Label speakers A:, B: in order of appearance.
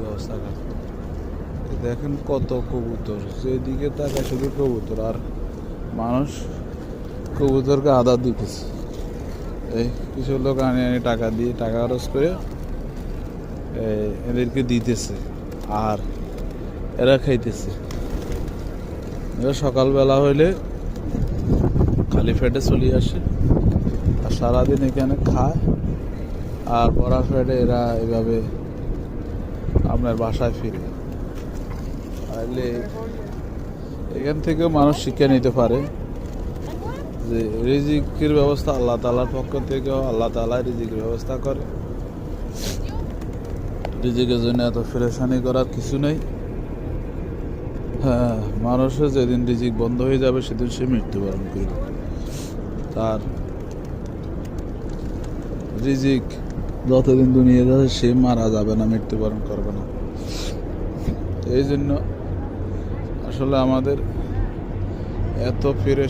A: ব্যবস্থা দেখেন কত কবুতর, যেদিকে তাকায় শুধু কবুতর, আর মানুষ কবুতরকে আদার দিতেছে। এই কিছু লোক আনি আনি টাকা দিয়ে, টাকা খরচ করে এদেরকে দিতেছে, আর এরা খাইতেছে। এরা সকালবেলা হইলে খালি পেটে চলে আসে, আর সারাদিন এখানে খায়, আর পড়া ফেটে এরা এভাবে আপনার বাসায় ফিরে। তাহলে এখান থেকেও মানুষ শিক্ষা নিতে পারে যে রিজিকের ব্যবস্থা আল্লাহ তালার পক্ষ থেকেও আল্লাহ তালা রিজিকের ব্যবস্থা করে। রিজিকের জন্য এত ফেরেশানি করার কিছু নেই। হ্যাঁ মানুষের যেদিন রিজিক বন্ধ হয়ে যাবে সেদিন সে মৃত্যুবরণ করবে। তার রিজিক যতদিন দুনিয়া যাবে সে মারা যাবে না, মৃত্যুবরণ করবে না। এই জন্য আসলে আমাদের এত ফিরে